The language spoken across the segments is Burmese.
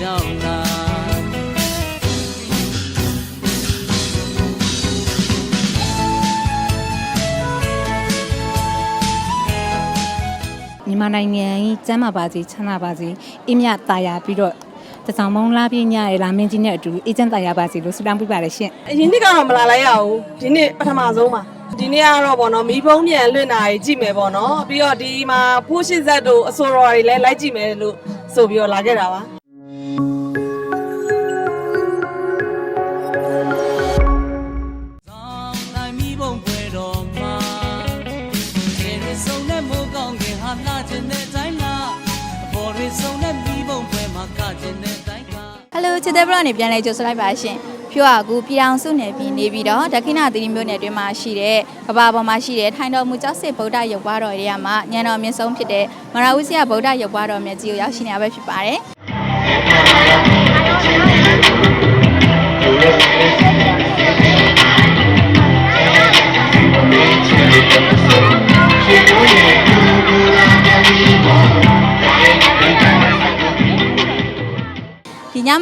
ကြောင့်လားမြန်မာနိုင်ငံကြီးကျမ်းမာပါစေချမ်းသာပါစေအမြတာယာပြီးတော့တဆောင်မုံလာပြညရဲ့လာမင်းကြီးနဲ့အတူအေဂျင့်တာယာပါစေလို့ဆုတောင်းပေးပါတယ်ရှင်အရင်နှစ်ကတော့မလာလိုက်ရဘူးဒီနှစ်ပထမဆုံးပါဒီနေ့ကတော့ဗောနော်မီးပုံးမြန်လွင့်တာကြီးကြည့်မယ်ဗောနော်ပြီးတော့ဒီမှာဖိုးရှစ်ဇက်တို့အဆိုတော်တွေလည်းလိုက်ကြည့်မယ်လို့ဆိုပြီးတော့လာခဲ့တာပါ ခြေရစုံနဲ့မိုးကောင်းခင်ဟာလာခြင်းတဲ့တိုင်းလားအပေါ်ရစုံနဲ့မိဘုံပွဲမှာကခြင်းတဲ့တိုင်းကဟယ်လိုချစ်တဲ့ဘလော့နေပြန်လဲကြိုဆိုလိုက်ပါရှင်ဖြိုးအကူပြည်အောင်စုနယ်ပြည်နေပြီးတော့ဒက္ခိဏသီရိမြို့နယ်တွင်မှာရှိတဲ့ကဘာပေါ်မှာရှိတဲ့ထိုင်တော်မူကျောက်စစ်ဗုဒ္ဓရုပ်ပွားတော်တွေကမှညံတော်မြင့်ဆုံးဖြစ်တဲ့မရဝုစီယဗုဒ္ဓရုပ်ပွားတော်မြတ်ကြီးကိုရောက်ရှိနေရပဲဖြစ်ပါတယ်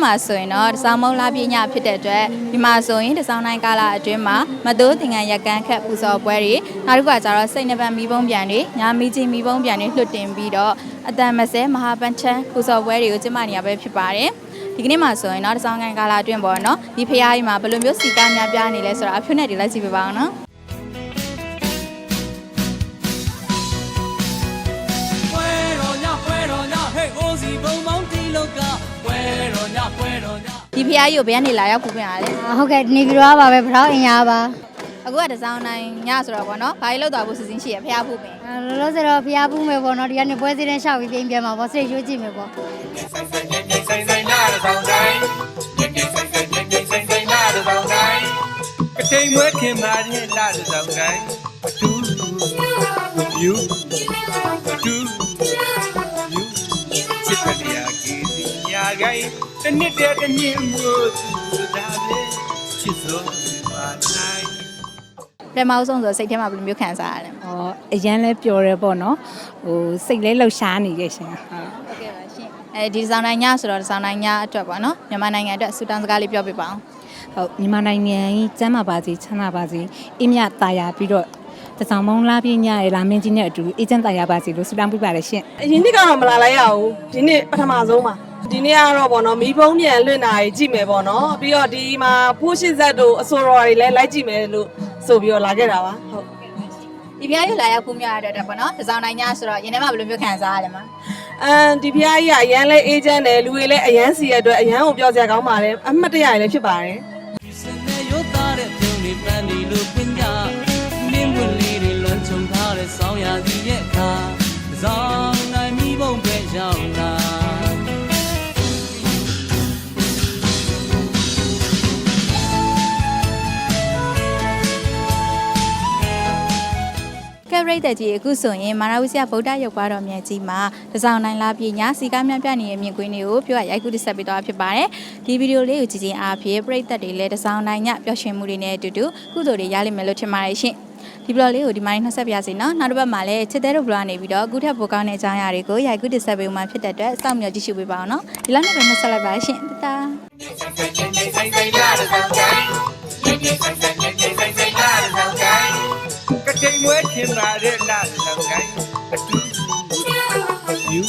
မှာဆိုရင်တော့တစောင်းမုံလာပြညဖြစ်တဲ့အတွက်ဒီမှာဆိုရင်တစောင်းတိုင်းကာလအတွင်းမှာမတိုးသင်္ကန်းရက်ကန်ခက်ပူဇော်ပွဲတွေနောက်တစ်ခါကျတော့စိတ်နှပန်မီးပုံးပြန်တွေညာမီးကြီးမီးပုံးပြန်တွေလွှတ်တင်ပြီးတော့အတန်မစဲမဟာပန်ချန်ပူဇော်ပွဲတွေကိုကျင်းပနေရပဲဖြစ်ပါတယ်ဒီကနေ့မှာဆိုရင်တော့တစောင်းကိုင်းကာလအတွင်းပေါ့နော်ဒီဖရားကြီးမှာဘယ်လိုမျိုးစီကားများပြားနေလဲဆိုတာအဖြူနဲ့ဒီလိုက်စီပြပါအောင်နော် ဒီဖရားကြီးကိုဘယ်ကနေလာရောက်ပူပင်ရလဲဟုတ်ကဲ့နေပြီးတော့ပါပဲဖရောင်းအင်ရပါအခုကတစောင်းတိုင်းညဆိုတော့ပေါ့နော်ဘာကြီးလောက်သွားဖို့စီစဉ်ရှိရဖရားပူပင်အဲလောလောဆယ်တော့ဖျားပူးမယ်ပေါ့နော်ဒီကနေပွဲစည်းတဲ့ရှောက်ပြီးပြင်ပြန်မှာပေါ့စိတ်ရွှေ့ကြည့်မယ်ပေါ့ဆိုင်ဆိုင်ငိမ့်ငိမ့်ဆိုင်ဆိုင်လာတဲ့ဆောင်တိုင်းငိမ့်ငိမ့်ဆိုင်ဆိုင်ငိမ့်ငိမ့်ဆိုင်ဆိုင်လာတဲ့ဆောင်တိုင်းကတိမ်မွဲခင်မာတဲ့လာတဲ့ဆောင်တိုင်းအတူယူအတူယူချစ်ကလေးအကီဒီညာဂိုင်း တနစ်တဲ့တနစ်မို့သူဒါပဲချစ်စိုးပါနိုင်ပထမဆုံးဆိုစိတ်ထဲမှာဘယ်လိုမျိုးခံစားရလဲ။ဟောအရန်လဲပျော်တယ်ပေါ့နော်။ဟိုစိတ်လဲလှုပ်ရှားနေရဲ့ရှင်ဟုတ်ဟုတ်ကဲ့ပါရှင်အဲဒီဒီဇိုင်းတိုင်းညဆိုတော့ဒီဇိုင်းတိုင်းညအတွက်ပေါ့နော်မြန်မာနိုင်ငံအတွက်စူတန်စကားလေးပြောပြပါအောင်ဟုတ်မြန်မာနိုင်ငံကြီးကျမ်းမာပါစေချမ်းသာပါစေအင်းမြတာယာပြီးတော့တစောင်းမုံလာပြညရဲ့လာမင်းကြီးနဲ့အတူအေဂျင့်တာယာပါစေလို့ဆုတောင်းပေးပါတယ်ရှင်အရင်နှစ်ကတော့မလာလိုက်ရဘူးဒီနှစ်ပထမဆုံးပါ ဒီနေ့ကတော့ဗောနော်မီးဖုံးမြန်လွင့်တာကြီးကြည့်မယ်ဗောနော်ပြီးတော့ဒီမှာဖိုးရှိဇက်တို့အဆိုတော်တွေလည်းလိုက်ကြည့်မယ်လို့ဆိုပြီးတော့လာခဲ့တာပါဟုတ်ဒီဖျားရလာရောက်ခုမြရတဲ့အတွက်ပေါ့နော်ဒီဇိုင်းတိုင်းညဆိုတော့ရင်ထဲမှာဘယ်လိုမျိုးခံစားရလဲမအမ်ဒီဖျားကြီးကအရန်လဲအေဂျင့်တယ်လူတွေလည်းအရန်စီရတဲ့အတွက်အရန်ကိုပြောစရာကောင်းပါတယ်အမှတ်တရလည်းဖြစ်ပါတယ် ကဲရိတ်တဲ့ကြီးအခုဆိုရင်မာရဝိစယဗုဒ္ဓရုပ်ပွားတော်မြတ်ကြီးမှာဒီဇိုင်းတိုင်းလာပြညစီကားများပြနေတဲ့မြင်ကွင်းတွေကိုပြောရရိုက်ကူးတစ်ဆက်ပေးသွားဖြစ်ပါတယ်ဒီဗီဒီယိုလေးကိုကြည့်ချင်းအားဖြင့်ပရိသတ်တွေလည်းဒီဇိုင်းတိုင်းညပျော်ရွှင်မှုတွေနဲ့အတူတူကုသိုလ်တွေရလိမ့်မယ်လို့ထင်ပါတယ်ရှင်ဒီဘလော့လေးကိုဒီမိုင်းနှဆက်ပြစီနော်နောက်တစ်ပတ်မှာလည်းချစ်တဲ့တို့ဘလော့နေပြီးတော့အခုထပ်ပိုကောင်းတဲ့အကြောင်းအရာတွေကိုရိုက်ကူးတစ်ဆက်ပေးမှဖြစ်တဲ့အတွက်စောင့်မျှော်ကြည့်ရှုပေးပါအောင်နော်ဒီလောက်နဲ့ပဲနှဆက်လိုက်ပါရှင်တတာ ကတိမ်မွဲခင်မာတဲ့လာတဲ့ဆောင်တိုင်းအတူယူ